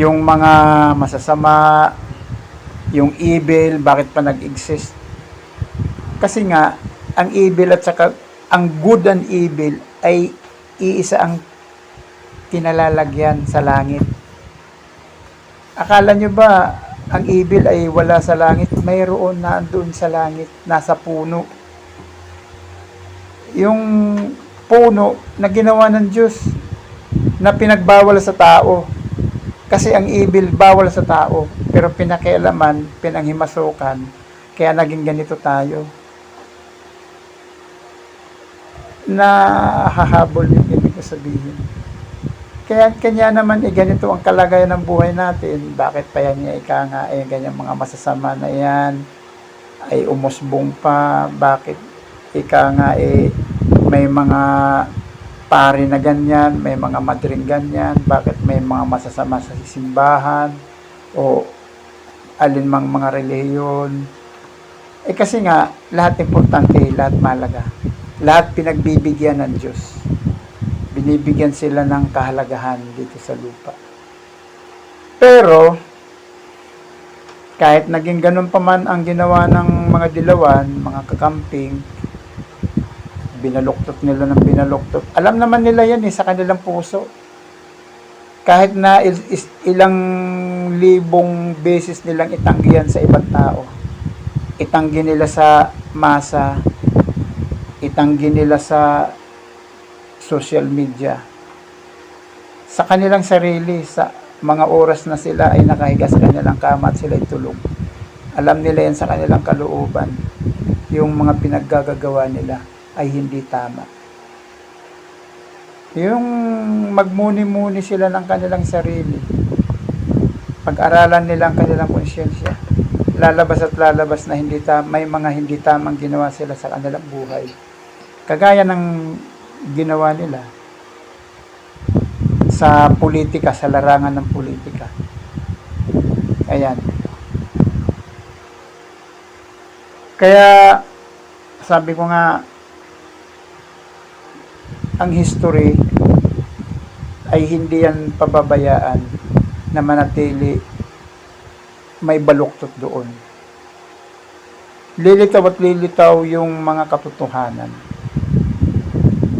yung mga masasama, yung evil, bakit pa nag-exist? Kasi nga, ang evil at saka ang good and evil ay iisa ang kinalalagyan sa langit. Akala nyo ba ang evil ay wala sa langit? Mayroon na doon sa langit, nasa puno. Yung puno na ginawa ng Diyos na pinagbawal sa tao. Kasi ang evil bawal sa tao, pero pinakialaman, pinanghimasukan, kaya naging ganito tayo. Na hahabol yung ibig ko sabihin. Kaya kanya naman eh, ganito ang kalagayan ng buhay natin. Bakit pa yan niya ika nga eh, ganyan mga masasama na yan ay umusbong pa. Bakit ika nga eh, may mga pari na ganyan, may mga madring ganyan, bakit may mga masasama sa simbahan o alinmang mga reliyon. Eh kasi nga, lahat importante, lahat malaga. Lahat pinagbibigyan ng Diyos. Binibigyan sila ng kahalagahan dito sa lupa. Pero, kahit naging ganun pa man ang ginawa ng mga dilawan, mga kakamping, binaluktot nila ng binaluktot. Alam naman nila yan eh, sa kanilang puso. Kahit na is- ilang libong beses nilang itanggi yan sa ibang tao. Itanggi nila sa masa, itanggi nila sa social media. Sa kanilang sarili, sa mga oras na sila ay nakahiga sa kanilang kama at sila ay tulog. Alam nila yan sa kanilang kalooban, yung mga pinaggagawa nila ay hindi tama. Yung magmuni-muni sila ng kanilang sarili, pag-aralan nila ang kanilang konsyensya, lalabas at lalabas na hindi tam may mga hindi tamang ginawa sila sa kanilang buhay. Kagaya ng ginawa nila sa politika, sa larangan ng politika. Ayan. Kaya sabi ko nga ang history ay hindi yan pababayaan na manatili may baluktot doon. Lilitaw at lilitaw yung mga katotohanan.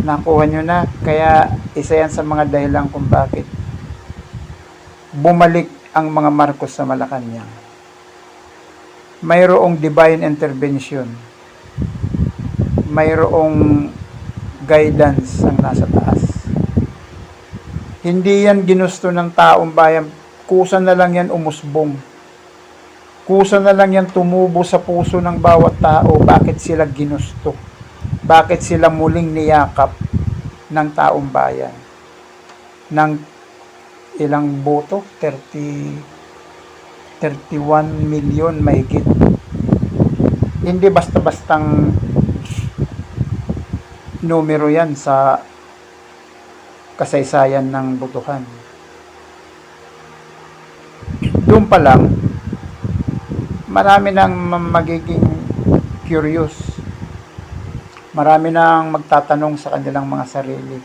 Nakuha nyo na, kaya isa yan sa mga dahilan kung bakit bumalik ang mga Marcos sa Malacanang. Mayroong divine intervention. Mayroong guidance ang nasa taas. Hindi yan ginusto ng taong bayan. Kusa na lang yan umusbong. Kusa na lang yan tumubo sa puso ng bawat tao. Bakit sila ginusto? Bakit sila muling niyakap ng taong bayan? Ng ilang boto? 30, 31 million mahigit. Hindi basta-bastang numero yan sa kasaysayan ng butuhan. Doon pa lang, marami nang ma- magiging curious. Marami nang magtatanong sa kanilang mga sarili.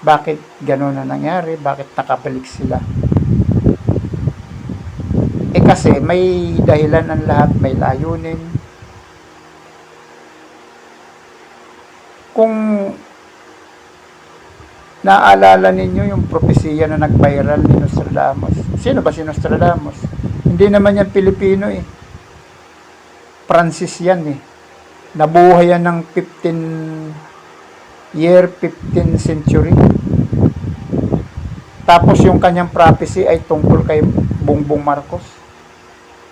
Bakit gano'n na nangyari? Bakit nakabalik sila? Eh kasi may dahilan ng lahat, may layunin, kung naaalala ninyo yung propesiya na nag-viral ni Nostradamus. Sino ba si Nostradamus? Hindi naman yan Pilipino eh. Francis yan eh. Nabuhay yan ng 15 year, 15 century. Tapos yung kanyang prophecy ay tungkol kay Bongbong Marcos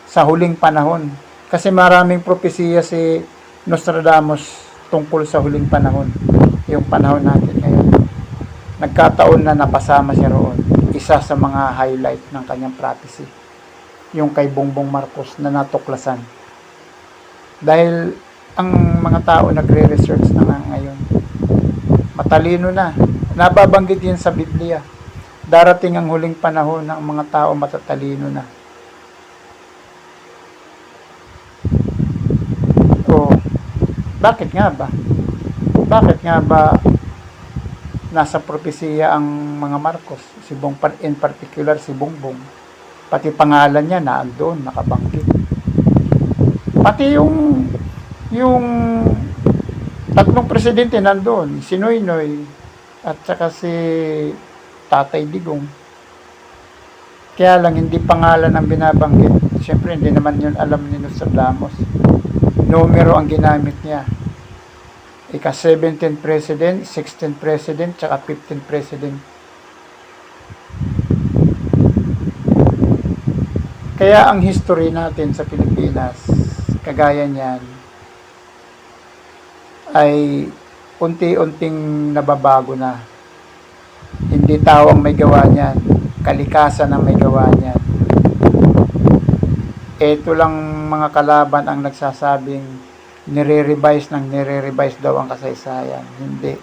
sa huling panahon. Kasi maraming propesiya si Nostradamus tungkol sa huling panahon. Yung panahon natin ngayon. Nagkataon na napasama siya roon. Isa sa mga highlight ng kanyang prophecy. Yung kay Bongbong Marcos na natuklasan. Dahil ang mga tao nagre-research na nga ngayon. Matalino na. Nababanggit yun sa Biblia. Darating ang huling panahon ng mga tao matatalino na. O, bakit nga ba? Bakit nga ba nasa propesiya ang mga Marcos, si Bong, in particular si Bongbong. Pati pangalan niya na doon, nakabanggit. Pati yung yung tatlong presidente nandoon, si Noynoy at saka si Tatay Digong. Kaya lang hindi pangalan ang binabanggit. Siyempre hindi naman yun alam ni Nostradamus. Numero ang ginamit niya. Ika 17 president, 16 president, tsaka 15 president. Kaya ang history natin sa Pilipinas, kagaya niyan, ay unti-unting nababago na. Hindi tao ang may gawa niyan, kalikasan ang may gawa niyan. Ito lang mga kalaban ang nagsasabing nire-revise ng nire-revise daw ang kasaysayan. Hindi.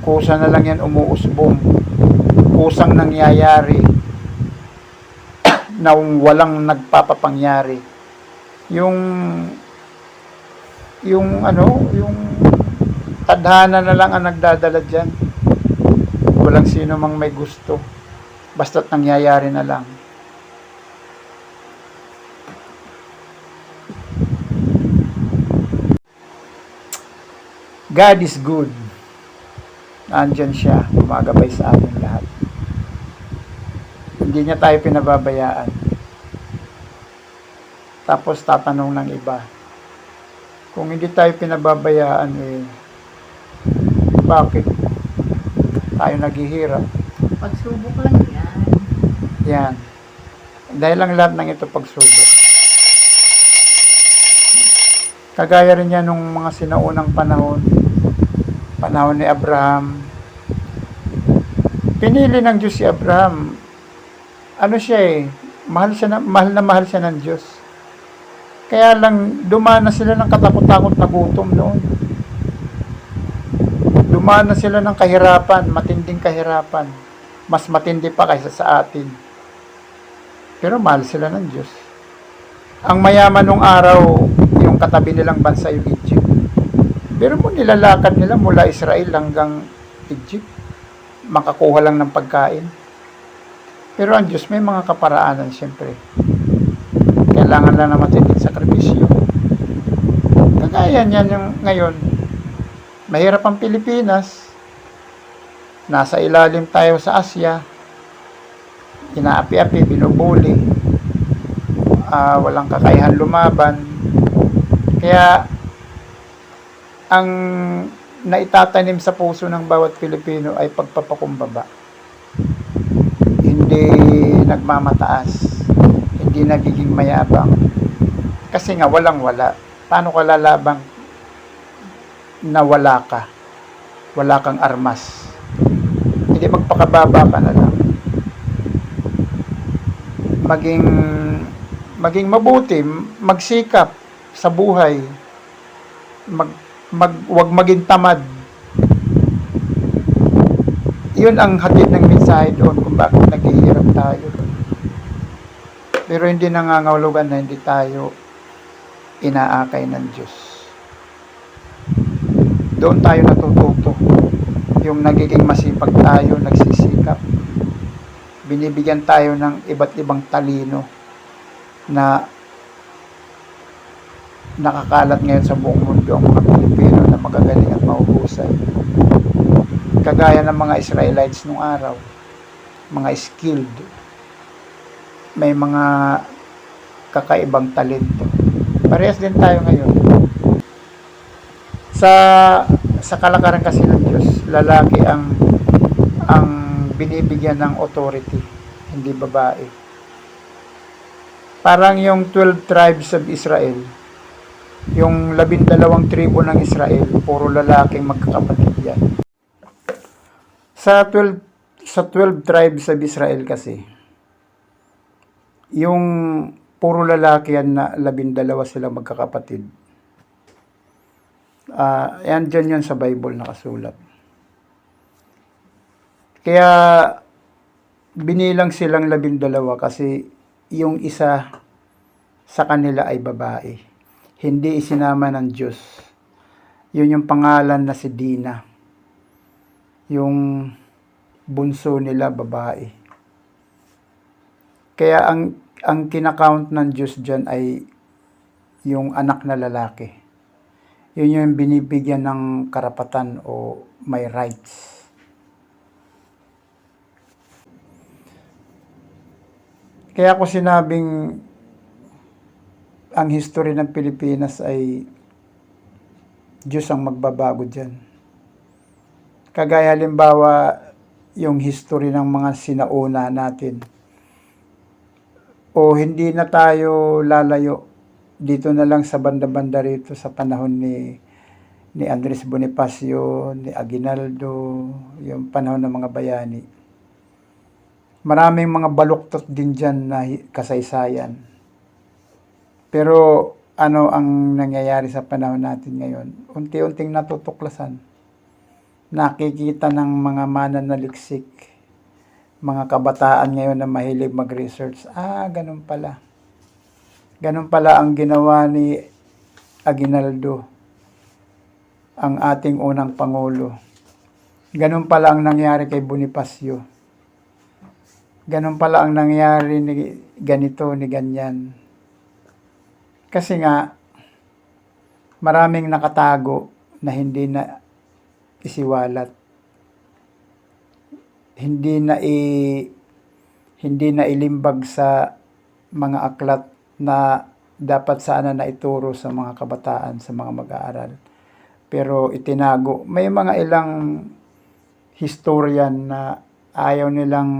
Kusa na lang yan umuusbong. Kusang nangyayari na walang nagpapapangyari. Yung yung ano, yung tadhana na lang ang nagdadala dyan. Walang sino mang may gusto. Basta't nangyayari na lang. God is good. Nandyan siya, gumagabay sa atin lahat. Hindi niya tayo pinababayaan. Tapos tatanong ng iba, kung hindi tayo pinababayaan, eh, bakit tayo naghihirap? Pagsubok lang yan. Yan. Dahil lang lahat ng ito pagsubok. Kagaya rin yan nung mga sinaunang panahon, panahon ni Abraham. Pinili ng Diyos si Abraham. Ano siya eh, mahal, siya na, mahal na mahal siya ng Diyos. Kaya lang, dumana sila ng katakot-takot na gutom noon. Dumana sila ng kahirapan, matinding kahirapan. Mas matindi pa kaysa sa atin. Pero mahal sila ng Diyos. Ang mayaman nung araw, yung katabi nilang bansa yung Egypt. Pero mo nilalakad nila mula Israel hanggang Egypt. Makakuha lang ng pagkain. Pero ang Diyos may mga kaparaanan siyempre. Kailangan lang na matinding sakripisyo. Kagaya niyan yung ngayon. Mahirap ang Pilipinas. Nasa ilalim tayo sa Asya. Inaapi-api, binubuli. Ah, walang kakayahan lumaban. Kaya ang naitatanim sa puso ng bawat Pilipino ay pagpapakumbaba. Hindi nagmamataas. Hindi nagiging mayabang. Kasi nga walang wala. Paano ka lalabang na wala ka? Wala kang armas. Hindi magpakababa ka na lang. Maging maging mabuti, magsikap sa buhay. Mag, mag wag maging tamad. 'Yun ang hatid ng mensahe doon kung bakit naghihirap tayo. Pero hindi nangangahulugan na hindi tayo inaakay ng Diyos. Doon tayo natututo. Yung nagiging masipag tayo, nagsisikap. Binibigyan tayo ng iba't ibang talino na nakakalat ngayon sa buong mundo ang mga Pilipino na magagaling at mahuhusay. Kagaya ng mga Israelites nung araw, mga skilled, may mga kakaibang talento. Parehas din tayo ngayon. Sa sa kalakaran kasi ng Diyos, lalaki ang ang binibigyan ng authority, hindi babae. Parang yung 12 tribes of Israel, yung labindalawang tribo ng Israel, puro lalaking magkakapatid yan. Sa 12, sa 12 tribes of Israel kasi, yung puro lalaki yan na labindalawa sila magkakapatid. Ah, yan dyan yan sa Bible nakasulat. Kaya binilang silang labindalawa kasi yung isa sa kanila ay babae. Hindi isinama ng Diyos. Yun yung pangalan na si Dina. yung bunso nila babae. Kaya ang ang kinakount ng Diyos dyan ay yung anak na lalaki. Yun yung binibigyan ng karapatan o may rights. Kaya ako sinabing ang history ng Pilipinas ay Diyos ang magbabago dyan. Kagaya halimbawa yung history ng mga sinauna natin. O hindi na tayo lalayo dito na lang sa banda-banda rito sa panahon ni ni Andres Bonifacio, ni Aguinaldo, yung panahon ng mga bayani. Maraming mga baluktot din dyan na kasaysayan. Pero ano ang nangyayari sa panahon natin ngayon? Unti-unting natutuklasan. Nakikita ng mga mananaliksik, mga kabataan ngayon na mahilig mag-research. Ah, ganun pala. Ganun pala ang ginawa ni Aguinaldo, ang ating unang Pangulo. Ganun pala ang nangyari kay Bonifacio. Ganun pala ang nangyari ni ganito, ni ganyan. Kasi nga, maraming nakatago na hindi na isiwalat. Hindi na i hindi na ilimbag sa mga aklat na dapat sana na ituro sa mga kabataan, sa mga mag-aaral. Pero itinago. May mga ilang historian na ayaw nilang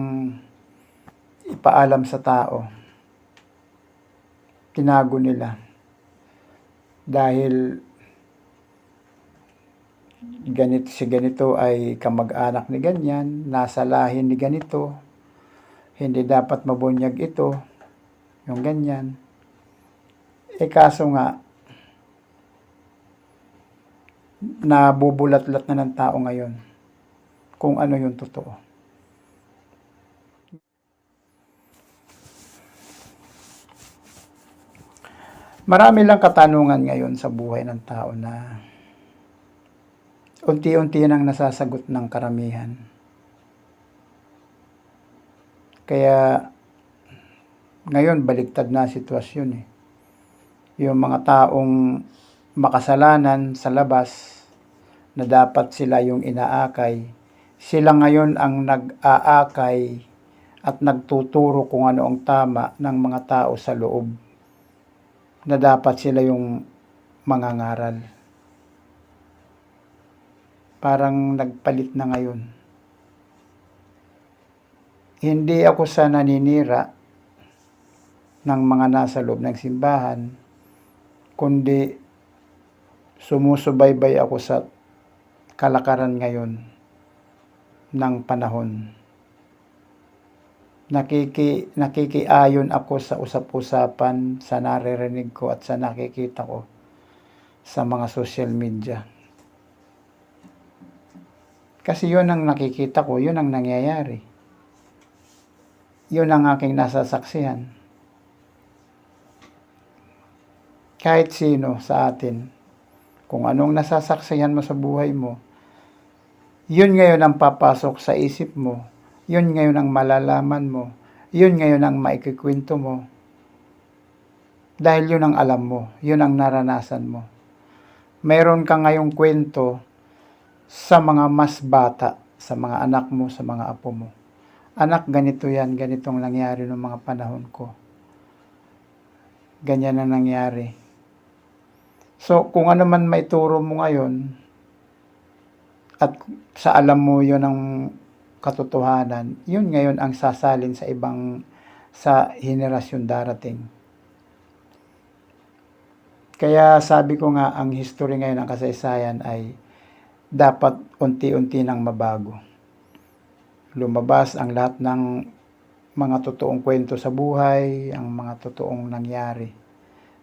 ipaalam sa tao. Tinago nila. Dahil ganito si ganito ay kamag-anak ni ganyan, nasa lahi ni ganito, hindi dapat mabunyag ito, yung ganyan. Eh kaso nga, nabubulat-lat na ng tao ngayon kung ano yung totoo. Marami lang katanungan ngayon sa buhay ng tao na unti-unti nang nasasagot ng karamihan. Kaya ngayon baliktad na sitwasyon eh. Yung mga taong makasalanan sa labas na dapat sila yung inaakay, sila ngayon ang nag-aakay at nagtuturo kung ano ang tama ng mga tao sa loob na dapat sila yung mangangaral. Parang nagpalit na ngayon. Hindi ako sa naninira ng mga nasa loob ng simbahan, kundi sumusubaybay ako sa kalakaran ngayon ng panahon. Nakiki, nakikiayon ako sa usap-usapan, sa naririnig ko at sa nakikita ko sa mga social media. Kasi yun ang nakikita ko, yun ang nangyayari. Yun ang aking nasasaksihan. Kahit sino sa atin, kung anong nasasaksihan mo sa buhay mo, yun ngayon ang papasok sa isip mo, yun ngayon ang malalaman mo, yun ngayon ang maikikwento mo. Dahil yun ang alam mo, yun ang naranasan mo. Meron ka ngayong kwento sa mga mas bata, sa mga anak mo, sa mga apo mo. Anak, ganito yan, ganitong nangyari noong mga panahon ko. Ganyan ang nangyari. So, kung ano man maituro mo ngayon, at sa alam mo yun ang katotohanan, yun ngayon ang sasalin sa ibang, sa henerasyon darating. Kaya sabi ko nga, ang history ngayon ng kasaysayan ay dapat unti-unti nang mabago. Lumabas ang lahat ng mga totoong kwento sa buhay, ang mga totoong nangyari.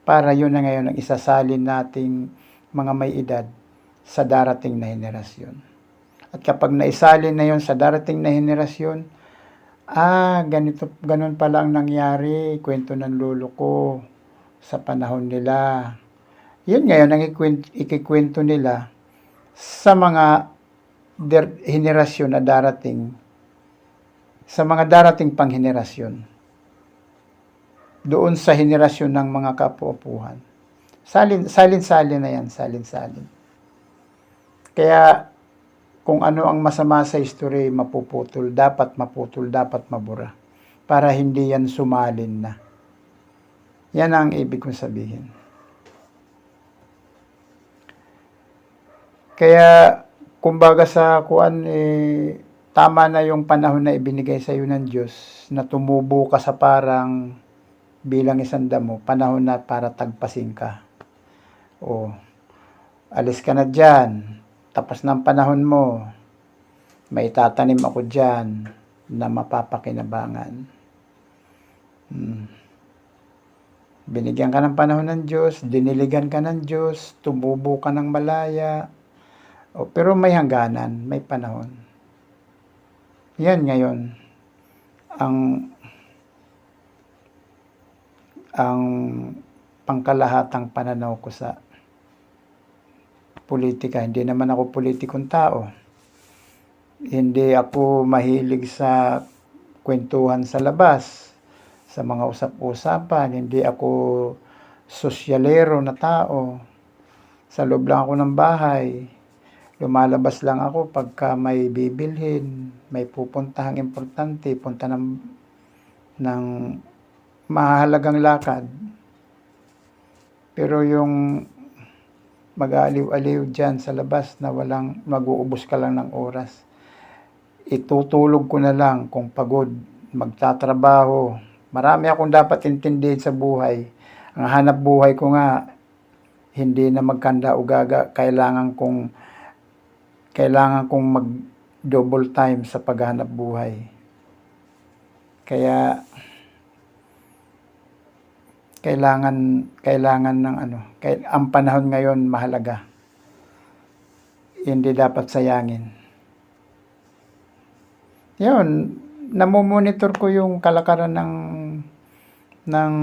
Para yun na ngayon ang isasalin nating mga may edad sa darating na henerasyon. At kapag naisalin na yon sa darating na henerasyon, ah, ganito, ganun pala ang nangyari, kwento ng lolo ko sa panahon nila. Yun ngayon ang ikwent- ikikwento nila sa mga henerasyon na darating sa mga darating pang henerasyon doon sa henerasyon ng mga kapuupuhan. Salin, salin-salin na yan, salin-salin. Kaya, kung ano ang masama sa history, mapuputol, dapat maputol, dapat mabura. Para hindi yan sumalin na. Yan ang ibig kong sabihin. Kaya, kumbaga sa kuan, eh, tama na yung panahon na ibinigay sa iyo ng Diyos na tumubo ka sa parang bilang isang damo, panahon na para tagpasin ka. O, alis ka na dyan, tapos ng panahon mo, may tatanim ako dyan na mapapakinabangan. Hmm. Binigyan ka ng panahon ng Diyos, diniligan ka ng Diyos, tumubo ka ng malaya, o, pero may hangganan, may panahon. Yan ngayon, ang ang pangkalahatang pananaw ko sa politika. Hindi naman ako politikong tao. Hindi ako mahilig sa kwentuhan sa labas, sa mga usap-usapan. Hindi ako sosyalero na tao. Sa loob lang ako ng bahay. Lumalabas lang ako pagka may bibilhin, may pupuntahang importante, punta ng, ng mahalagang lakad. Pero yung mag-aliw-aliw dyan sa labas na walang mag-uubos ka lang ng oras. Itutulog ko na lang kung pagod, magtatrabaho. Marami akong dapat intindihin sa buhay. Ang hanap buhay ko nga, hindi na magkanda o gaga. Kailangan kong kailangan kong mag double time sa paghanap buhay. Kaya kailangan kailangan ng ano, kay, ang panahon ngayon mahalaga. Hindi dapat sayangin. Yun, namomonitor ko yung kalakaran ng ng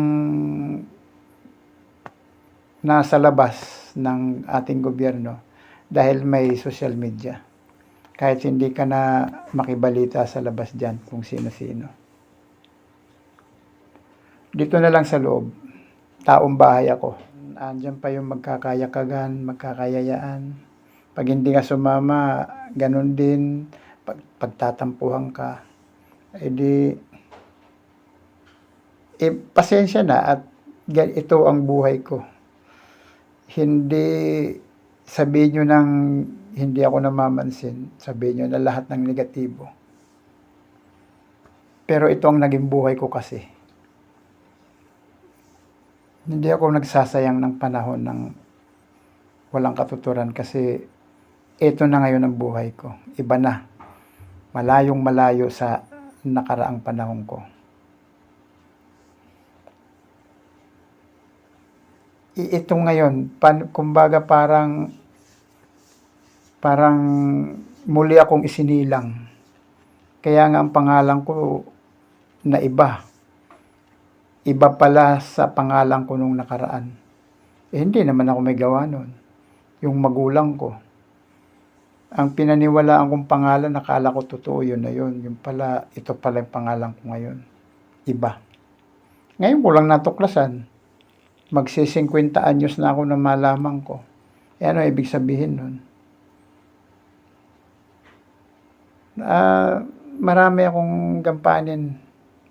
nasa labas ng ating gobyerno dahil may social media. Kahit hindi ka na makibalita sa labas dyan kung sino-sino. Dito na lang sa loob, taong bahay ako. Andyan pa yung magkakayakagan, magkakayayaan. Pag hindi ka sumama, ganun din. Pag, pagtatampuhan ka, edi, eh, pasensya na at ito ang buhay ko. Hindi sabihin nyo ng hindi ako namamansin, sabihin nyo na lahat ng negatibo. Pero ito ang naging buhay ko kasi. Hindi ako nagsasayang ng panahon ng walang katuturan kasi ito na ngayon ang buhay ko. Iba na. Malayong malayo sa nakaraang panahon ko. Ito ngayon, pan, kumbaga parang parang muli akong isinilang. Kaya nga ang pangalan ko na iba. Iba pala sa pangalan ko nung nakaraan. Eh, hindi naman ako may gawa nun. Yung magulang ko. Ang pinaniwalaan kong pangalan, nakala ko totoo yun na yun. Yung pala, ito pala yung pangalan ko ngayon. Iba. Ngayon ko lang natuklasan. Magsi-50 anyos na ako na malaman ko. Eh, ano ibig sabihin nun? Ah, marami akong gampanin,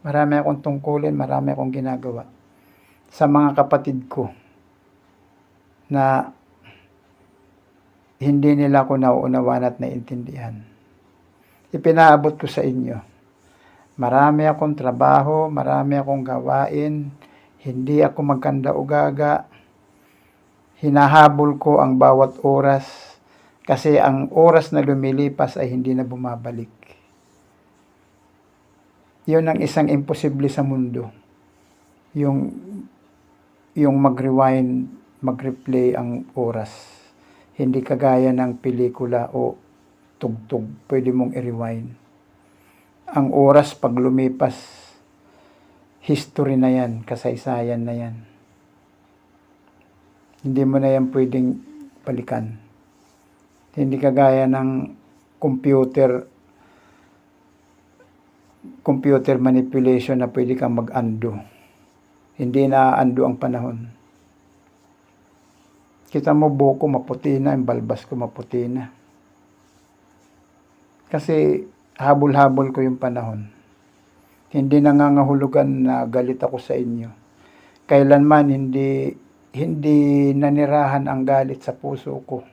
marami akong tungkulin, marami akong ginagawa sa mga kapatid ko na hindi nila ako nauunawan at naiintindihan. Ipinaabot ko sa inyo. Marami akong trabaho, marami akong gawain, hindi ako magkanda ugaga. Hinahabol ko ang bawat oras kasi ang oras na lumilipas ay hindi na bumabalik. Yun ang isang imposible sa mundo. Yung, yung mag-rewind, mag-replay ang oras. Hindi kagaya ng pelikula o tugtog. Pwede mong i-rewind. Ang oras pag lumipas, history na yan, kasaysayan na yan. Hindi mo na yan pwedeng balikan. Hindi kagaya ng computer computer manipulation na pwede kang mag-undo. Hindi na undo ang panahon. Kita mo buhok ko maputi na, yung balbas ko maputi na. Kasi habol-habol ko yung panahon. Hindi nangangahulugan na galit ako sa inyo. Kailanman hindi hindi nanirahan ang galit sa puso ko.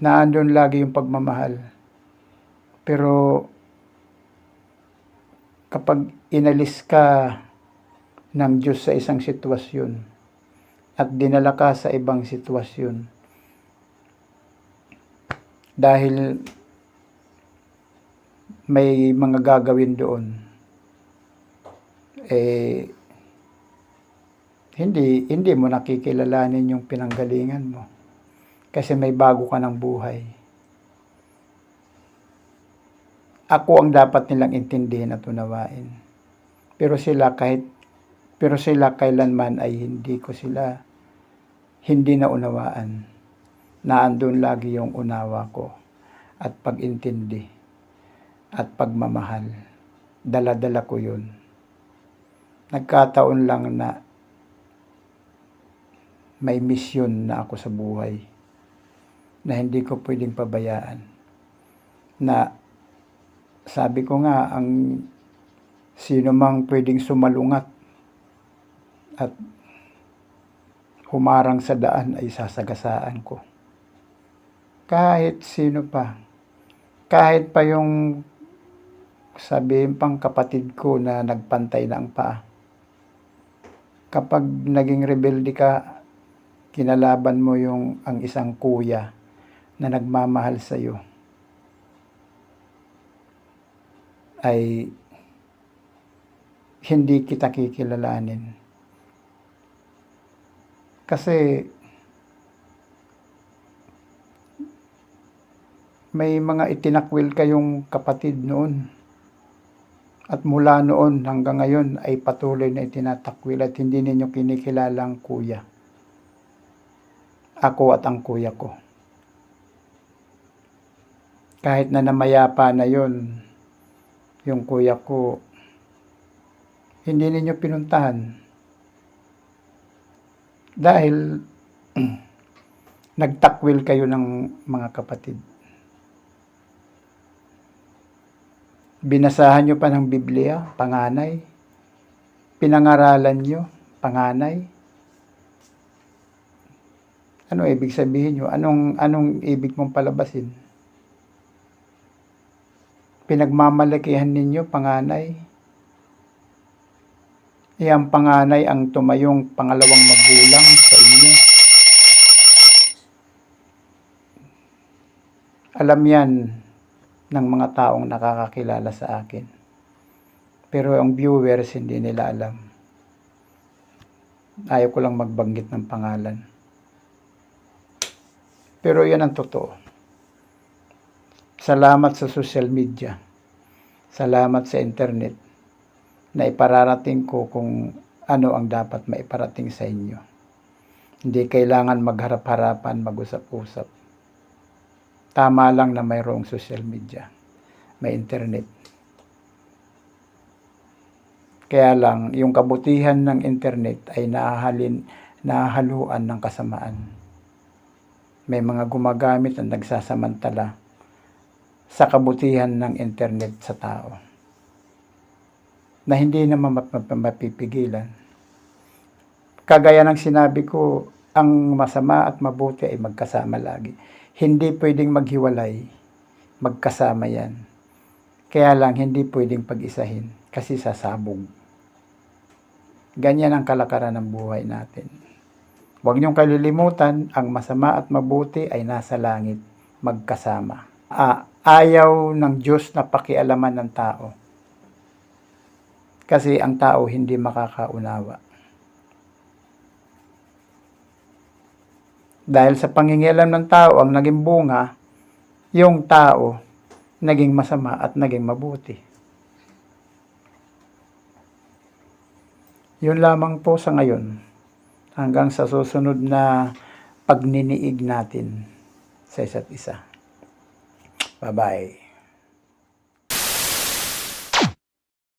Naandun lagi yung pagmamahal. Pero kapag inalis ka ng Diyos sa isang sitwasyon at dinala ka sa ibang sitwasyon dahil may mga gagawin doon eh hindi hindi mo nakikilalanin yung pinanggalingan mo kasi may bago ka ng buhay. Ako ang dapat nilang intindihin at unawain. Pero sila kahit pero sila kailanman ay hindi ko sila hindi na unawaan. Naandun lagi yung unawa ko at pag-intindi at pagmamahal. Dala-dala ko yun. Nagkataon lang na may misyon na ako sa buhay na hindi ko pwedeng pabayaan. Na sabi ko nga, ang sino mang pwedeng sumalungat at humarang sa daan ay sasagasaan ko. Kahit sino pa. Kahit pa yung sabihin pang kapatid ko na nagpantay na ang paa. Kapag naging rebelde ka, kinalaban mo yung ang isang kuya na nagmamahal sa iyo ay hindi kita kikilalanin. Kasi may mga itinakwil kayong kapatid noon. At mula noon hanggang ngayon ay patuloy na itinatakwil at hindi ninyo kinikilalang kuya. Ako at ang kuya ko. Kahit na namayapa na yon yung kuya ko, hindi ninyo pinuntahan. Dahil nagtakwil kayo ng mga kapatid. Binasahan nyo pa ng Biblia, panganay. Pinangaralan nyo, panganay. Ano ibig sabihin nyo? Anong, anong ibig mong palabasin? Pinagmamalakihan ninyo, panganay. Iyang panganay ang tumayong pangalawang magulang sa inyo. Alam yan ng mga taong nakakakilala sa akin. Pero ang viewers hindi nila alam. Ayaw ko lang magbanggit ng pangalan. Pero yan ang totoo. Salamat sa social media. Salamat sa internet na ipararating ko kung ano ang dapat maiparating sa inyo. Hindi kailangan magharap-harapan, mag-usap-usap. Tama lang na mayroong social media, may internet. Kaya lang, yung kabutihan ng internet ay nahahalin, nahahaluan ng kasamaan. May mga gumagamit at nagsasamantala sa kabutihan ng internet sa tao na hindi naman map- map- mapipigilan. Kagaya ng sinabi ko, ang masama at mabuti ay magkasama lagi. Hindi pwedeng maghiwalay, magkasama yan. Kaya lang hindi pwedeng pag-isahin kasi sasabog. Ganyan ang kalakaran ng buhay natin. Huwag niyong kalilimutan, ang masama at mabuti ay nasa langit, magkasama. Ah, ayaw ng Diyos na pakialaman ng tao. Kasi ang tao hindi makakaunawa. Dahil sa pangingialam ng tao ang naging bunga, yung tao naging masama at naging mabuti. Yun lamang po sa ngayon. Hanggang sa susunod na pagniniig natin sa isa't isa. Bye bye.